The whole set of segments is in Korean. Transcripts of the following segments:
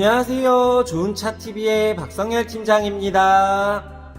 안녕하세요. 좋은 차 TV의 박성열 팀장입니다.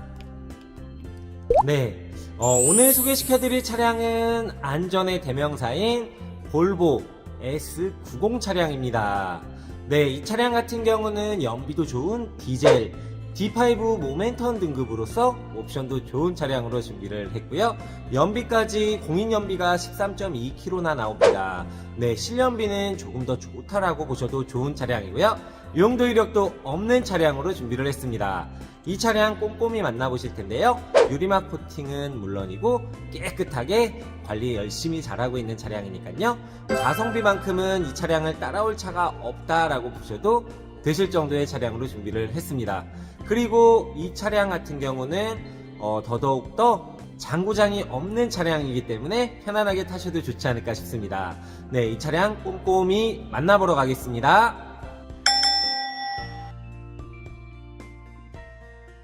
네, 어, 오늘 소개시켜드릴 차량은 안전의 대명사인 볼보 S90 차량입니다. 네, 이 차량 같은 경우는 연비도 좋은 디젤 D5 모멘텀 등급으로서 옵션도 좋은 차량으로 준비를 했고요. 연비까지 공인 연비가 13.2km나 나옵니다. 네, 실연비는 조금 더 좋다라고 보셔도 좋은 차량이고요. 용도 이력도 없는 차량으로 준비를 했습니다. 이 차량 꼼꼼히 만나보실 텐데요. 유리막 코팅은 물론이고 깨끗하게 관리 열심히 잘하고 있는 차량이니까요. 가성비만큼은 이 차량을 따라올 차가 없다라고 보셔도 되실 정도의 차량으로 준비를 했습니다. 그리고 이 차량 같은 경우는 어, 더더욱 더 장고장이 없는 차량이기 때문에 편안하게 타셔도 좋지 않을까 싶습니다. 네, 이 차량 꼼꼼히 만나보러 가겠습니다.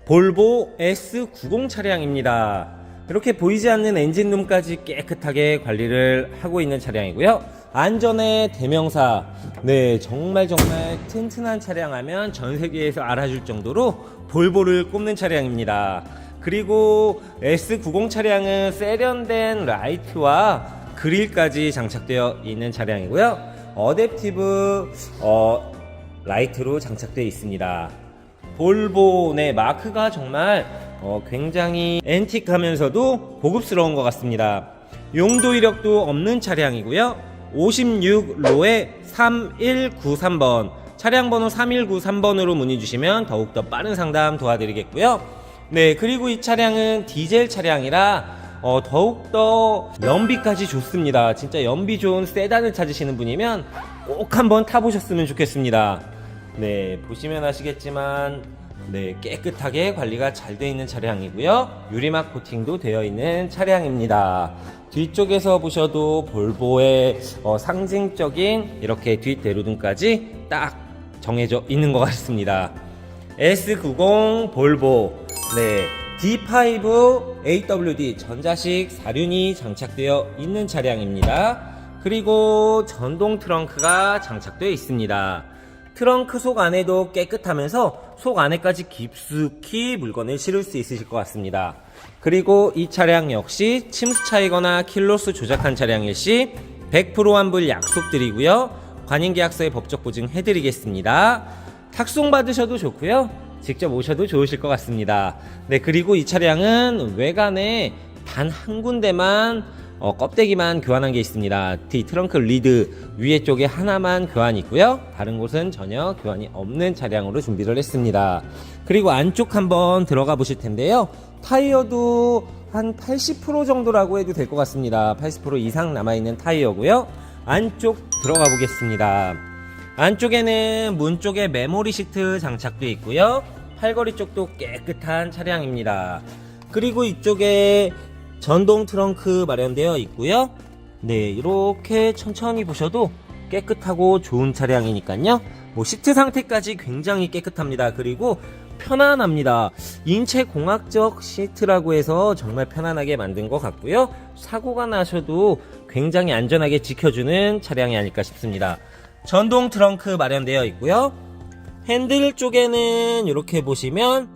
볼보 S90 차량입니다. 이렇게 보이지 않는 엔진룸까지 깨끗하게 관리를 하고 있는 차량이고요. 안전의 대명사. 네, 정말 정말 튼튼한 차량 하면 전 세계에서 알아줄 정도로 볼보를 꼽는 차량입니다. 그리고 S90 차량은 세련된 라이트와 그릴까지 장착되어 있는 차량이고요. 어댑티브 어, 라이트로 장착되어 있습니다. 볼보 네 마크가 정말 어, 굉장히 앤틱하면서도 고급스러운 것 같습니다. 용도 이력도 없는 차량이고요. 56로에 3193번 차량 번호 3193번으로 문의 주시면 더욱더 빠른 상담 도와드리겠고요. 네 그리고 이 차량은 디젤 차량이라 어, 더욱더 연비까지 좋습니다. 진짜 연비 좋은 세단을 찾으시는 분이면 꼭 한번 타보셨으면 좋겠습니다. 네, 보시면 아시겠지만 네, 깨끗하게 관리가 잘 되어 있는 차량이고요. 유리막 코팅도 되어 있는 차량입니다. 뒤쪽에서 보셔도 볼보의 어, 상징적인 이렇게 뒷 대로등까지 딱 정해져 있는 것 같습니다. S90 볼보 네, D5 AWD 전자식 사륜이 장착되어 있는 차량입니다. 그리고 전동 트렁크가 장착되어 있습니다. 트렁크 속 안에도 깨끗하면서 속 안에까지 깊숙이 물건을 실을 수 있으실 것 같습니다. 그리고 이 차량 역시 침수 차이거나 킬로수 조작한 차량일 시 100% 환불 약속드리고요. 관인계약서에 법적 보증 해드리겠습니다. 탁송 받으셔도 좋고요. 직접 오셔도 좋으실 것 같습니다. 네, 그리고 이 차량은 외관에 단 한 군데만 어, 껍데기만 교환한 게 있습니다. 뒤 트렁크 리드 위에 쪽에 하나만 교환이 있고요. 다른 곳은 전혀 교환이 없는 차량으로 준비를 했습니다. 그리고 안쪽 한번 들어가 보실 텐데요. 타이어도 한 80% 정도라고 해도 될 것 같습니다. 80% 이상 남아있는 타이어고요. 안쪽 들어가 보겠습니다. 안쪽에는 문 쪽에 메모리 시트 장착되어 있고요. 팔걸이 쪽도 깨끗한 차량입니다. 그리고 이쪽에 전동 트렁크 마련되어 있고요. 네, 이렇게 천천히 보셔도 깨끗하고 좋은 차량이니까요. 뭐 시트 상태까지 굉장히 깨끗합니다. 그리고 편안합니다. 인체 공학적 시트라고 해서 정말 편안하게 만든 것 같고요. 사고가 나셔도 굉장히 안전하게 지켜주는 차량이 아닐까 싶습니다. 전동 트렁크 마련되어 있고요. 핸들 쪽에는 이렇게 보시면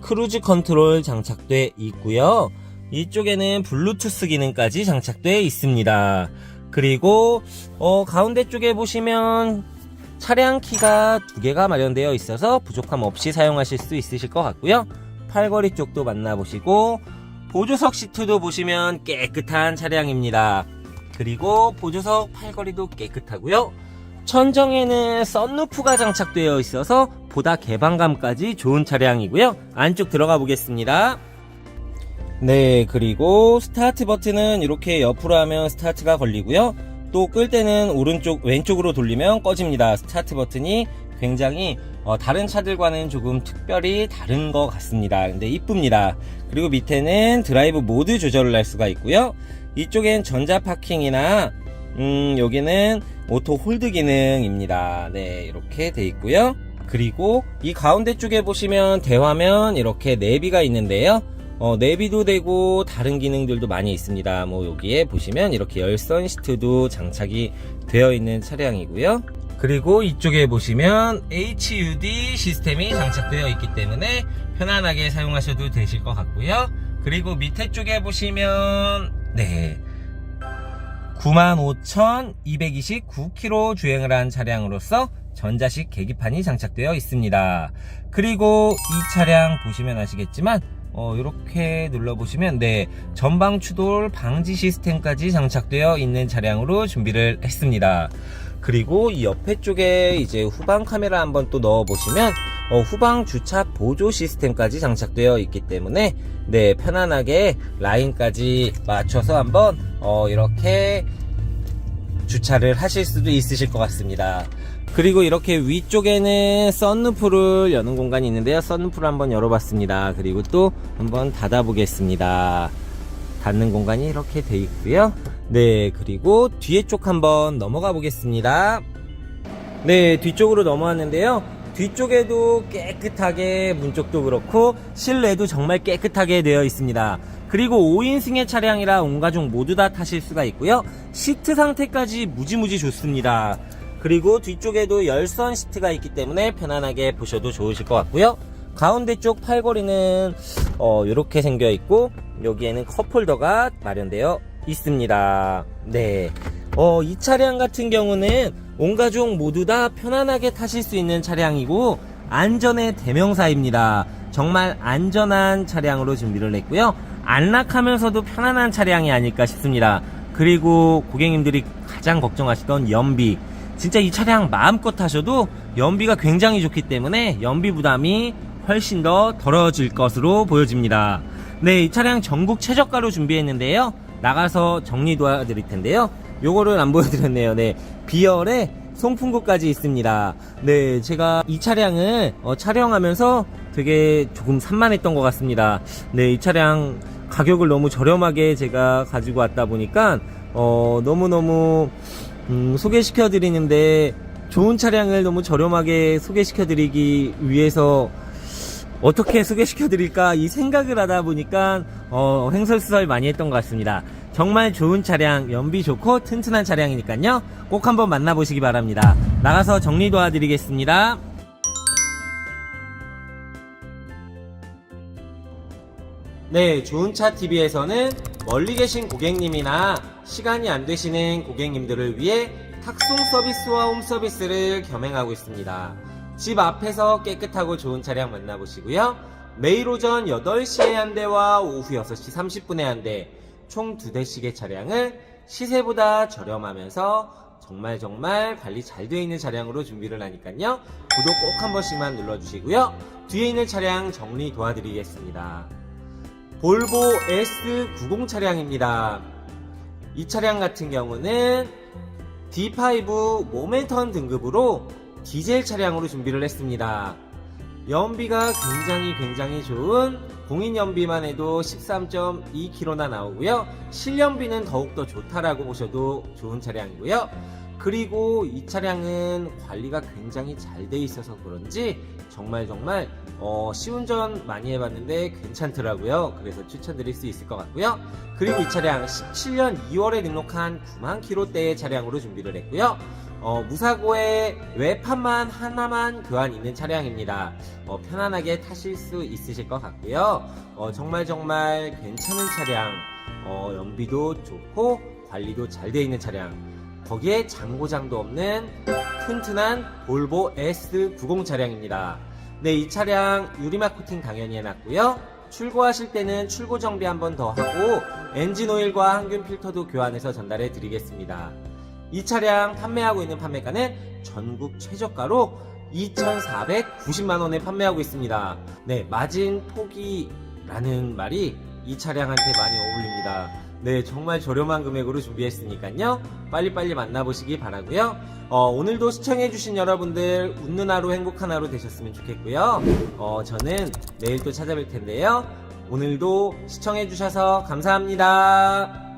크루즈 컨트롤 장착돼 있고요. 이쪽에는 블루투스 기능까지 장착되어 있습니다. 그리고 어, 가운데 쪽에 보시면 차량 키가 두 개가 마련되어 있어서 부족함 없이 사용하실 수 있으실 것 같고요. 팔걸이 쪽도 만나보시고 보조석 시트도 보시면 깨끗한 차량입니다. 그리고 보조석 팔걸이도 깨끗하고요. 천정에는 썬루프가 장착되어 있어서 보다 개방감까지 좋은 차량이고요. 안쪽 들어가 보겠습니다. 네, 그리고 스타트 버튼은 이렇게 옆으로 하면 스타트가 걸리고요. 또 끌 때는 오른쪽, 왼쪽으로 돌리면 꺼집니다. 스타트 버튼이 굉장히 어, 다른 차들과는 조금 특별히 다른 것 같습니다. 근데 이쁩니다. 그리고 밑에는 드라이브 모드 조절을 할 수가 있고요. 이쪽엔 전자 파킹이나 음, 여기는 오토 홀드 기능입니다. 네, 이렇게 돼 있고요. 그리고 이 가운데 쪽에 보시면 대화면 이렇게 내비가 있는데요. 어, 내비도 되고 다른 기능들도 많이 있습니다. 뭐 여기에 보시면 이렇게 열선 시트도 장착이 되어 있는 차량이고요. 그리고 이쪽에 보시면 HUD 시스템이 장착되어 있기 때문에 편안하게 사용하셔도 되실 것 같고요. 그리고 밑에 쪽에 보시면 네 95,229km 주행을 한 차량으로서 전자식 계기판이 장착되어 있습니다. 그리고 이 차량 보시면 아시겠지만 어, 이렇게 눌러보시면 네 전방 추돌 방지 시스템까지 장착되어 있는 차량으로 준비를 했습니다. 그리고 이 옆에 쪽에 이제 후방 카메라 한번 또 넣어 보시면 어, 후방 주차 보조 시스템까지 장착되어 있기 때문에 네 편안하게 라인까지 맞춰서 한번 어, 이렇게 주차를 하실 수도 있으실 것 같습니다. 그리고 이렇게 위쪽에는 썬루프를 여는 공간이 있는데요. 썬루프를 한번 열어봤습니다. 그리고 또 한번 닫아보겠습니다. 닫는 공간이 이렇게 돼 있고요. 네, 그리고 뒤에 쪽 한번 넘어가 보겠습니다. 네, 뒤쪽으로 넘어왔는데요. 뒤쪽에도 깨끗하게 문 쪽도 그렇고 실내도 정말 깨끗하게 되어 있습니다. 그리고 5인승의 차량이라 온 가족 모두 다 타실 수가 있고요. 시트 상태까지 무지무지 좋습니다. 그리고 뒤쪽에도 열선 시트가 있기 때문에 편안하게 보셔도 좋으실 것 같고요. 가운데 쪽 팔걸이는 어, 이렇게 생겨 있고 여기에는 컵홀더가 마련되어 있습니다. 네. 어, 이 차량 같은 경우는 온 가족 모두 다 편안하게 타실 수 있는 차량이고 안전의 대명사입니다. 정말 안전한 차량으로 준비를 했고요. 안락하면서도 편안한 차량이 아닐까 싶습니다. 그리고 고객님들이 가장 걱정하시던 연비. 진짜 이 차량 마음껏 타셔도 연비가 굉장히 좋기 때문에 연비 부담이 훨씬 더 덜어질 것으로 보여집니다. 네, 이 차량 전국 최저가로 준비했는데요. 나가서 정리 도와드릴 텐데요. 요거를 안 보여드렸네요. 네, 비열에 송풍구까지 있습니다. 네, 제가 이 차량을 어, 촬영하면서 되게 조금 산만했던 것 같습니다. 네, 이 차량 가격을 너무 저렴하게 제가 가지고 왔다 보니까 어, 너무너무 음, 소개시켜 드리는데 좋은 차량을 너무 저렴하게 소개시켜 드리기 위해서 어떻게 소개시켜 드릴까 이 생각을 하다 보니까 어, 횡설수설 많이 했던 것 같습니다. 정말 좋은 차량, 연비 좋고 튼튼한 차량이니까요. 꼭 한번 만나보시기 바랍니다. 나가서 정리 도와드리겠습니다. 네, 좋은차 TV에서는 멀리 계신 고객님이나 시간이 안 되시는 고객님들을 위해 탁송 서비스와 홈 서비스를 겸행하고 있습니다. 집 앞에서 깨끗하고 좋은 차량 만나보시고요. 매일 오전 8시에 한 대와 오후 6시 30분에 한 대, 총 두 대씩의 차량을 시세보다 저렴하면서 정말 정말 관리 잘 되어 있는 차량으로 준비를 하니까요. 구독 꼭 한 번씩만 눌러주시고요. 뒤에 있는 차량 정리 도와드리겠습니다. 볼보 S90 차량입니다. 이 차량 같은 경우는 D5 모멘턴 등급으로 디젤 차량으로 준비를 했습니다. 연비가 굉장히 굉장히 좋은 공인 연비만 해도 13.2km나 나오고요. 실연비는 더욱더 좋다라고 보셔도 좋은 차량이고요. 그리고 이 차량은 관리가 굉장히 잘 돼 있어서 그런지 정말 정말 어, 시운전 많이 해봤는데 괜찮더라고요. 그래서 추천드릴 수 있을 것 같고요. 그리고 이 차량 17년 2월에 등록한 9만 킬로대의 차량으로 준비를 했고요. 어, 무사고에 외판만 하나만 교환 있는 차량입니다. 어, 편안하게 타실 수 있으실 것 같고요. 어, 정말 정말 괜찮은 차량, 어, 연비도 좋고 관리도 잘 되어 있는 차량. 거기에 장고장도 없는 튼튼한 볼보 S90 차량입니다. 네, 이 차량 유리막 코팅 당연히 해놨고요. 출고하실 때는 출고 정비 한 번 더 하고 엔진 오일과 항균 필터도 교환해서 전달해 드리겠습니다. 이 차량 판매하고 있는 판매가는 전국 최저가로 2,490만원에 판매하고 있습니다. 네, 마진 포기라는 말이 이 차량한테 많이 어울립니다. 네, 정말 저렴한 금액으로 준비했으니까요. 빨리빨리 만나보시기 바라고요. 어, 오늘도 시청해주신 여러분들 웃는 하루 행복한 하루 되셨으면 좋겠고요. 어, 저는 내일 또 찾아뵐 텐데요. 오늘도 시청해주셔서 감사합니다.